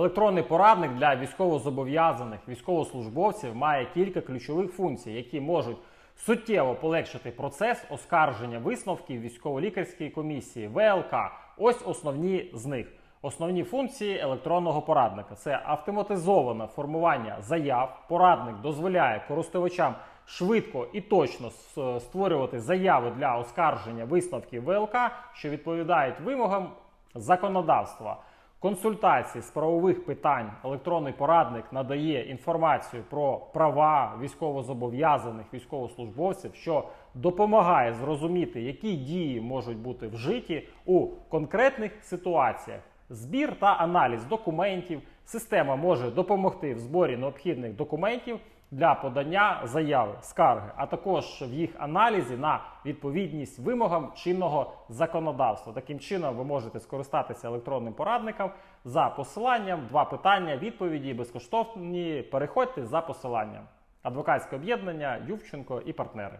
Електронний порадник для військовозобов'язаних військовослужбовців має кілька ключових функцій, які можуть суттєво полегшити процес оскарження висновків військово-лікарської комісії ВЛК. Ось основні з них. Основні функції електронного порадника це автоматизоване формування заяв. Порадник дозволяє користувачам швидко і точно створювати заяви для оскарження висновків ВЛК, що відповідають вимогам законодавства. Консультації з правових питань електронний порадник надає інформацію про права військовозобов'язаних військовослужбовців, що допомагає зрозуміти, які дії можуть бути вжиті у конкретних ситуаціях. Збір та аналіз документів. Система може допомогти в зборі необхідних документів для подання заяви скарги, а також в їх аналізі на відповідність вимогам чинного законодавства. Таким чином, ви можете скористатися електронним порадником за посиланням. Два питання, відповіді безкоштовні. Переходьте за посиланням. Адвокатське об'єднання Ювченко і партнери.